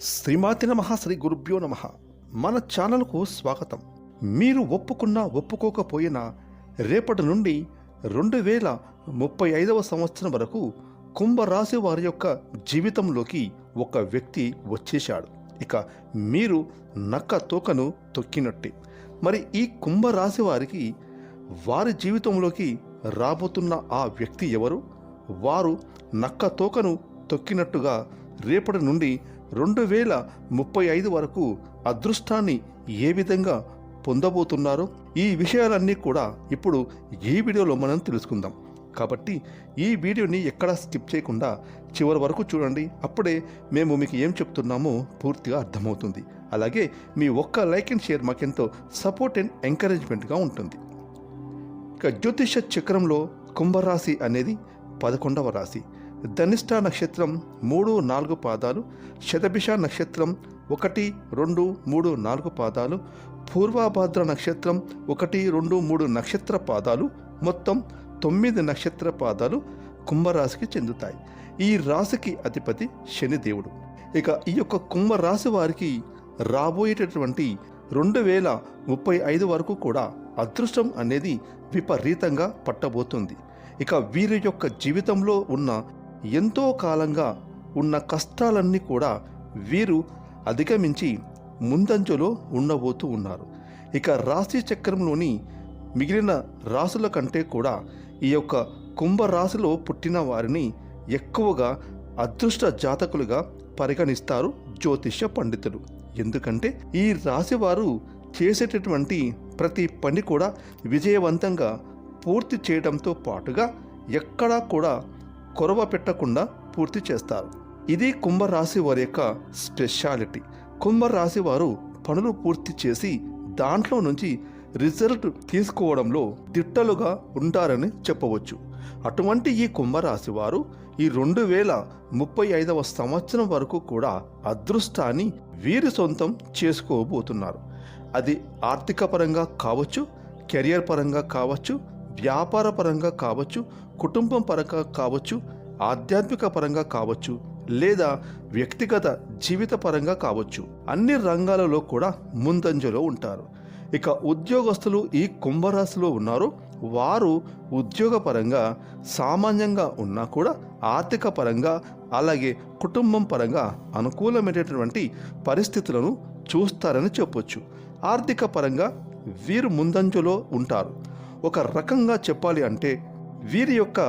శ్రీమాతి నమ శ్రీ గురుభ్యో నమ. మన ఛానల్కు స్వాగతం. మీరు ఒప్పుకున్నా ఒప్పుకోకపోయినా రేపటి నుండి రెండు వేల ముప్పై ఐదవ సంవత్సరం వరకు కుంభరాశి వారి యొక్క జీవితంలోకి ఒక వ్యక్తి వచ్చేశాడు. ఇక మీరు నక్క తోకను తొక్కినట్టే. మరి ఈ కుంభరాశి వారికి వారి జీవితంలోకి రాబోతున్న ఆ వ్యక్తి ఎవరు? వారు నక్క తోకను తొక్కినట్టుగా రేపటి నుండి రెండు వేల ముప్పై ఐదు వరకు అదృష్టాన్ని ఏ విధంగా పొందబోతున్నారో ఈ విషయాలన్నీ కూడా ఇప్పుడు ఈ వీడియోలో మనం తెలుసుకుందాం. కాబట్టి ఈ వీడియోని ఎక్కడా స్కిప్ చేయకుండా చివరి వరకు చూడండి. అప్పుడే మేము మీకు ఏం చెప్తున్నామో పూర్తిగా అర్థమవుతుంది. అలాగే మీ ఒక్క లైక్ అండ్ షేర్ మాకెంతో సపోర్ట్ అండ్ ఎంకరేజ్మెంట్గా ఉంటుంది. ఇక జ్యోతిష చక్రంలో కుంభరాశి అనేది పదకొండవ రాశి. ధనిష్ట నక్షత్రం మూడు నాలుగు పాదాలు శతభిష నక్షత్రం ఒకటి రెండు మూడు నాలుగు పాదాలు పూర్వభాద్ర నక్షత్రం ఒకటి రెండు మూడు నక్షత్ర పాదాలు మొత్తం తొమ్మిది నక్షత్ర పాదాలు కుంభరాశికి చెందుతాయి. ఈ రాశికి అధిపతి శనిదేవుడు ఇక ఈ యొక్క కుంభరాశి వారికి రాబోయేటటువంటి రెండు వేల ముప్పై ఐదు వరకు కూడా అదృష్టం అనేది విపరీతంగా పట్టబోతుంది. ఇక వీరి యొక్క జీవితంలో ఉన్న ఎంతో కాలంగా ఉన్న కష్టాలన్నీ కూడా వీరు అధిగమించి ముందంజలో ఉండబోతూ ఉన్నారు. ఇక రాశి చక్రంలోని మిగిలిన రాసుల కంటే కూడా ఈ యొక్క కుంభరాశిలో పుట్టిన వారిని ఎక్కువగా అదృష్ట జాతకులుగా పరిగణిస్తారు జ్యోతిష్య పండితులు. ఎందుకంటే ఈ రాశి వారు చేసేటటువంటి ప్రతి పని కూడా విజయవంతంగా పూర్తి చేయడంతో పాటుగా ఎక్కడా కూడా కొరవ పెట్టకుండా పూర్తి చేస్తారు. ఇది కుంభరాశి వారి యొక్క స్పెషాలిటీ. కుంభరాశి వారు పనులు పూర్తి చేసి దాంట్లో నుంచి రిజల్ట్ తీసుకోవడంలో దిట్టలుగా ఉంటారని చెప్పవచ్చు. అటువంటి ఈ కుంభరాశి వారు ఈ రెండు వేల ముప్పై ఐదవ సంవత్సరం వరకు కూడా అదృష్టాన్ని వీరి సొంతం చేసుకోబోతున్నారు. అది ఆర్థిక పరంగా కావచ్చు కెరియర్ పరంగా కావచ్చు వ్యాపార పరంగా కావచ్చు కుటుంబం పరంగా కావచ్చు ఆధ్యాత్మిక పరంగా కావచ్చు లేదా వ్యక్తిగత జీవిత పరంగా కావచ్చు. అన్ని రంగాలలో కూడా ముందంజలో ఉంటారు. ఇక ఉద్యోగస్తులు ఈ కుంభరాశిలో ఉన్నారు. వారు ఉద్యోగపరంగా సామాన్యంగా ఉన్నా కూడా ఆర్థిక పరంగా అలాగే కుటుంబం పరంగా అనుకూలమైనటువంటి పరిస్థితులను చూస్తారని చెప్పొచ్చు. ఆర్థిక పరంగా వీరు ముందంజలో ఉంటారు. ఒక రకంగా చెప్పాలి అంటే వీరి యొక్క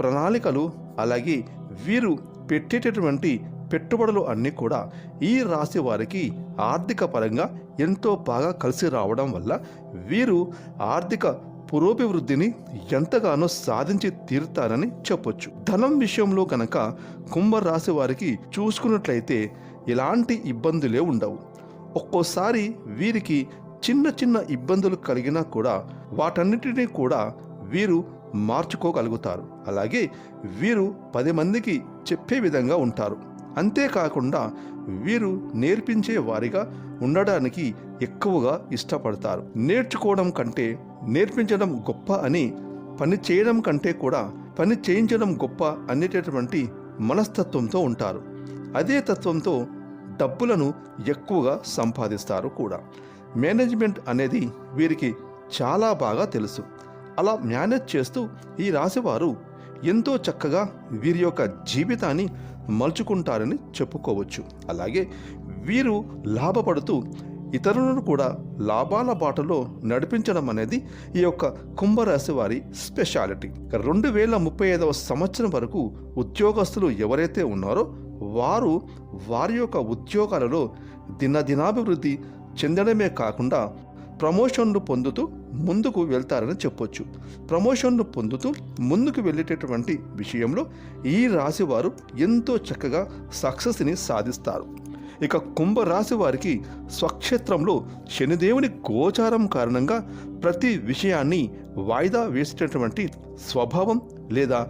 ప్రణాళికలు అలాగే వీరు పెట్టేటటువంటి పెట్టుబడులు అన్నీ కూడా ఈ రాశి వారికి ఆర్థిక పరంగా ఎంతో బాగా కలిసి రావడం వల్ల వీరు ఆర్థిక పురోభివృద్ధిని ఎంతగానో సాధించి తీరుతారని చెప్పొచ్చు. ధనం విషయంలో కనుక కుంభరాశి వారికి చూసుకున్నట్లయితే ఎలాంటి ఇబ్బందులే ఉండవు. ఒక్కోసారి వీరికి చిన్న చిన్న ఇబ్బందులు కలిగినా కూడా వాటన్నిటినీ కూడా వీరు మార్చుకోగలుగుతారు. అలాగే వీరు పది మందికి చెప్పే విధంగా ఉంటారు. అంతేకాకుండా వీరు నేర్పించే వారిగా ఉండడానికి ఎక్కువగా ఇష్టపడతారు. నేర్చుకోవడం కంటే నేర్పించడం గొప్ప అని పని చేయడం కంటే కూడా పని చేయించడం గొప్ప అనేటటువంటి మనస్తత్వంతో ఉంటారు. అదే తత్వంతో డబ్బులను ఎక్కువగా సంపాదిస్తారు కూడా. మేనేజ్మెంట్ అనేది వీరికి చాలా బాగా తెలుసు. అలా మేనేజ్ చేస్తూ ఈ రాశివారు ఎంతో చక్కగా వీరి యొక్క జీవితాన్ని మలుచుకుంటారని చెప్పుకోవచ్చు. అలాగే వీరు లాభపడుతూ ఇతరులను కూడా లాభాల బాటలో నడిపించడం అనేది ఈ యొక్క కుంభరాశి వారి స్పెషాలిటీ. రెండు వేల ముప్పై ఐదవ సంవత్సరం వరకు ఉద్యోగస్తులు ఎవరైతే ఉన్నారో వారు వారి యొక్క ఉద్యోగాలలో దినదినాభివృద్ధి చెందడమే కాకుండా ప్రమోషన్లు పొందుతూ ముందుకు వెళ్తారని చెప్పొచ్చు. ప్రమోషన్లు పొందుతూ ముందుకు వెళ్ళేటటువంటి విషయంలో ఈ రాశి వారు ఎంతో చక్కగా సక్సెస్ని సాధిస్తారు. ఇక కుంభరాశి వారికి స్వక్షేత్రంలో శనిదేవుని గోచారం కారణంగా ప్రతి విషయాన్ని వాయిదా వేసేటటువంటి స్వభావం లేదా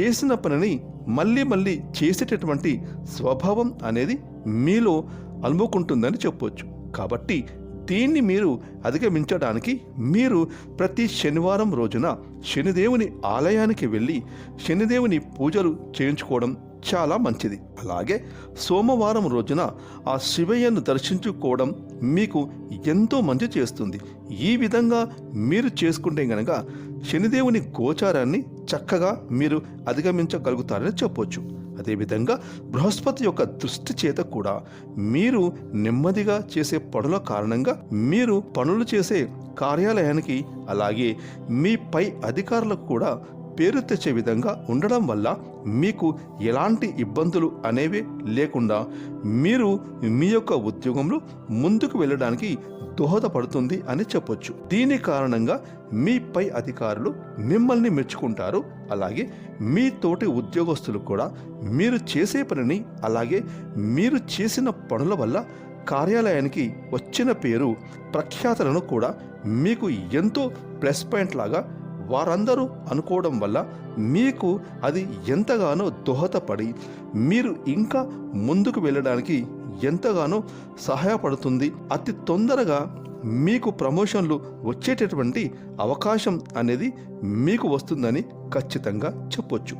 చేసిన పనిని మళ్ళీ మళ్ళీ చేసేటటువంటి స్వభావం అనేది మీలో అలుముకుంటుందని చెప్పొచ్చు. కాబట్టి దీన్ని మీరు అధిగమించడానికి మీరు ప్రతి శనివారం రోజున శనిదేవుని ఆలయానికి వెళ్ళి శనిదేవుని పూజలు చేయించుకోవడం చాలా మంచిది. అలాగే సోమవారం రోజున ఆ శివయ్యను దర్శించుకోవడం మీకు ఎంతో మంచి చేస్తుంది. ఈ విధంగా మీరు చేసుకుంటే గనక శనిదేవుని గోచారాన్ని చక్కగా మీరు అధిగమించగలుగుతారని చెప్పొచ్చు. అదేవిధంగా బృహస్పతి యొక్క దృష్టి చేత కూడా మీరు నెమ్మదిగా చేసే పనుల కారణంగా మీరు పనులు చేసే కార్యాలయానికి అలాగే మీ పై అధికారులకు కూడా పేరు తెచ్చే విధంగా ఉండడం వల్ల మీకు ఎలాంటి ఇబ్బందులు అనేవి లేకుండా మీరు మీ యొక్క ఉద్యోగంలో ముందుకు వెళ్ళడానికి దోహదపడుతుంది అని చెప్పొచ్చు. దీని కారణంగా మీ పై అధికారులు మిమ్మల్ని మెచ్చుకుంటారు. అలాగే మీ తోటి ఉద్యోగస్తులు కూడా మీరు చేసే పనిని అలాగే మీరు చేసిన పనుల వల్ల కార్యాలయానికి వచ్చిన పేరు ప్రఖ్యాతలను కూడా మీకు ఎంతో ప్లస్ పాయింట్ లాగా వారందరూ అనుకోవడం వల్ల మీకు అది ఎంతగానో దోహదపడి మీరు ఇంకా ముందుకు వెళ్ళడానికి ఎంతగానో సహాయపడుతుంది. అతి తొందరగా మీకు ప్రమోషన్లు వచ్చేటటువంటి అవకాశం అనేది మీకు వస్తుందని ఖచ్చితంగా చెప్పొచ్చు.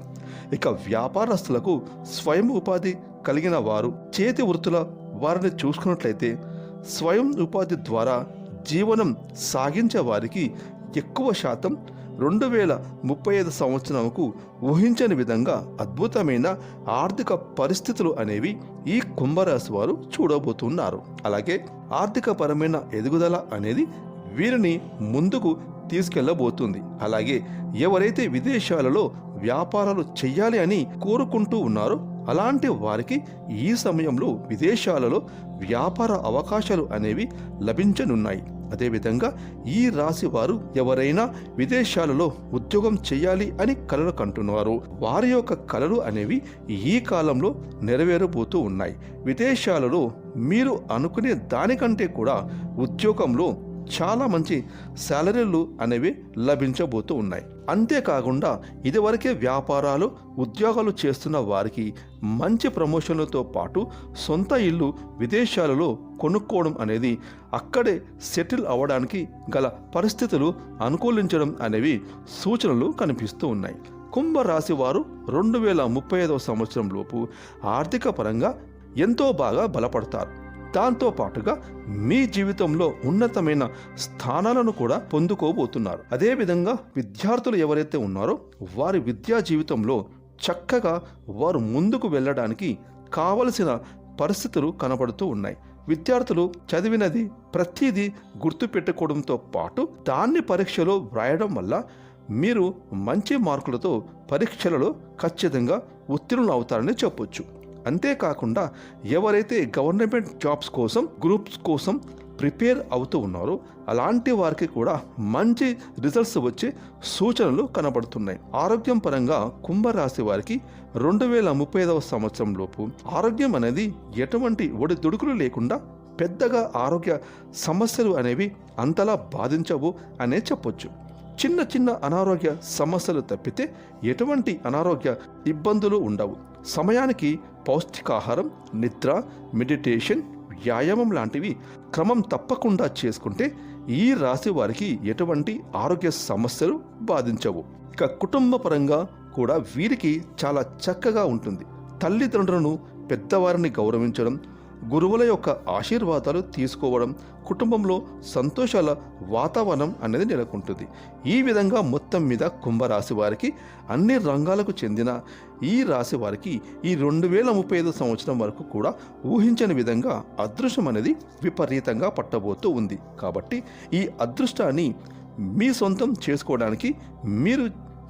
ఇక వ్యాపారస్తులకు స్వయం ఉపాధి కలిగిన వారు చేతి వృత్తుల వారిని చూసుకున్నట్లయితే స్వయం ఉపాధి ద్వారా జీవనం సాగించే వారికి ఎక్కువ శాతం రెండు వేల ముప్పై ఐదు సంవత్సరంకు ఊహించని విధంగా అద్భుతమైన ఆర్థిక పరిస్థితులు అనేవి ఈ కుంభరాశి వారు చూడబోతున్నారు. అలాగే ఆర్థిక పరమైన ఎదుగుదల అనేది వీరిని ముందుకు తీసుకెళ్ళబోతుంది. అలాగే ఎవరైతే విదేశాలలో వ్యాపారాలు చెయ్యాలి అని కోరుకుంటూ ఉన్నారో అలాంటి వారికి ఈ సమయంలో విదేశాలలో వ్యాపార అవకాశాలు అనేవి లభించనున్నాయి. అదేవిధంగా ఈ రాశి వారు ఎవరైనా విదేశాలలో ఉద్యోగం చేయాలి అని కలలు కంటున్నారు. వారి యొక్క కలలు అనేవి ఈ కాలంలో నెరవేరబోతూ ఉన్నాయి. విదేశాలలో మీరు అనుకునే దానికంటే కూడా ఉద్యోగంలో చాలా మంచి శాలరీలు అనేవి లభించబోతూ ఉన్నాయి. అంతేకాకుండా ఇదివరకే వ్యాపారాలు ఉద్యోగాలు చేస్తున్న వారికి మంచి ప్రమోషన్లతో పాటు సొంత ఇల్లు విదేశాలలో కొనుక్కోవడం అనేది అక్కడే సెటిల్ అవ్వడానికి గల పరిస్థితులు అనుకూలించడం అనేవి సూచనలు కనిపిస్తూ ఉన్నాయి. కుంభరాశి వారు రెండు వేల ముప్పై ఐదవ సంవత్సరం లోపు ఆర్థిక పరంగా ఎంతో బాగా బలపడతారు. దాంతో పాటుగా మీ జీవితంలో ఉన్నతమైన స్థానాలను కూడా పొందుకోబోతున్నారు. అదేవిధంగా విద్యార్థులు ఎవరైతే ఉన్నారో వారి విద్యా జీవితంలో చక్కగా వారు ముందుకు వెళ్ళడానికి కావలసిన పరిస్థితులు కనబడుతూ ఉన్నాయి. విద్యార్థులు చదివినది ప్రతిదీ గుర్తుపెట్టుకోవడంతో పాటు దాన్ని పరీక్షలో వ్రాయడం వల్ల మీరు మంచి మార్కులతో పరీక్షలలో ఖచ్చితంగా ఉత్తీర్ణులు అవుతారని చెప్పొచ్చు. అంతేకాకుండా ఎవరైతే గవర్నమెంట్ జాబ్స్ కోసం గ్రూప్స్ కోసం ప్రిపేర్ అవుతూ ఉన్నారో అలాంటి వారికి కూడా మంచి రిజల్ట్స్ వచ్చే సూచనలు కనబడుతున్నాయి. ఆరోగ్యం పరంగా కుంభరాశి వారికి రెండు వేల ముప్పై ఐదవ సంవత్సరం లోపు ఆరోగ్యం అనేది ఎటువంటి ఒడిదుడుకులు లేకుండా పెద్దగా ఆరోగ్య సమస్యలు అనేవి అంతలా బాధించవు అనే చెప్పొచ్చు. చిన్న చిన్న అనారోగ్య సమస్యలు తప్పితే ఎటువంటి అనారోగ్య ఇబ్బందులు ఉండవు. సమయానికి పౌష్టికాహారం నిద్ర మెడిటేషన్ వ్యాయామం లాంటివి క్రమం తప్పకుండా చేసుకుంటే ఈ రాశి వారికి ఎటువంటి ఆరోగ్య సమస్యలు బాధించవు. ఇక కుటుంబ పరంగా కూడా వీరికి చాలా చక్కగా ఉంటుంది. తల్లిదండ్రులను పెద్దవారిని గౌరవించడం గురువుల యొక్క ఆశీర్వాదాలు తీసుకోవడం కుటుంబంలో సంతోషాల వాతావరణం అనేది నెలకొంటుంది. ఈ విధంగా మొత్తం మీద కుంభరాశి వారికి అన్ని రంగాలకు చెందిన ఈ రాశి వారికి ఈ రెండు వేల ముప్పై ఐదు సంవత్సరం వరకు కూడా ఊహించని విధంగా అదృష్టం అనేది విపరీతంగా పట్టబోతూ ఉంది. కాబట్టి ఈ అదృష్టాన్ని మీ సొంతం చేసుకోవడానికి మీరు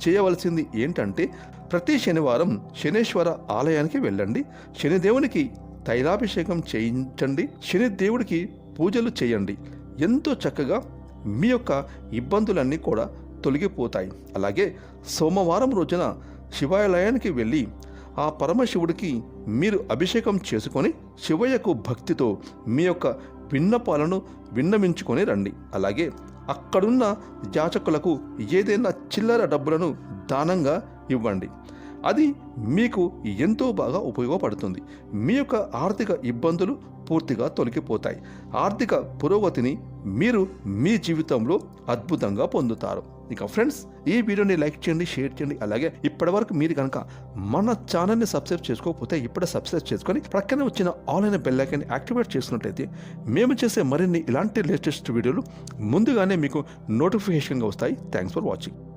చేయవలసింది ఏంటంటే ప్రతి శనివారం శనేశ్వర ఆలయానికి వెళ్ళండి. శనిదేవునికి తైలాభిషేకం చేయించండి. శని దేవుడికి పూజలు చేయండి. ఎంతో చక్కగా మీ యొక్క ఇబ్బందులన్నీ కూడా తొలగిపోతాయి. అలాగే సోమవారం రోజున శివాలయానికి వెళ్ళి ఆ పరమశివుడికి మీరు అభిషేకం చేసుకొని శివయ్యకు భక్తితో మీ యొక్క విన్నపాలను విన్నవించుకొని రండి. అలాగే అక్కడున్న యాచకులకు ఏదైనా చిల్లర డబ్బులను దానంగా ఇవ్వండి. అది మీకు ఎంతో బాగా ఉపయోగపడుతుంది. మీ యొక్క ఆర్థిక ఇబ్బందులు పూర్తిగా తొలగిపోతాయి. ఆర్థిక పురోగతిని మీరు మీ జీవితంలో అద్భుతంగా పొందుతారు. ఇక ఫ్రెండ్స్ ఈ వీడియోని లైక్ చేయండి షేర్ చేయండి. అలాగే ఇప్పటివరకు మీరు కనుక మన ఛానల్ని సబ్స్క్రైబ్ చేసుకోకపోతే ఇప్పుడే సబ్స్క్రైబ్ చేసుకొని ప్రక్కనే వచ్చిన ఆన్లైన్ అయిన బెల్ ఐకాన్ని యాక్టివేట్ చేసినట్లయితే మేము చేసే మరిన్ని ఇలాంటి లేటెస్ట్ వీడియోలు ముందుగానే మీకు నోటిఫికేషన్గా వస్తాయి. Thanks for watching.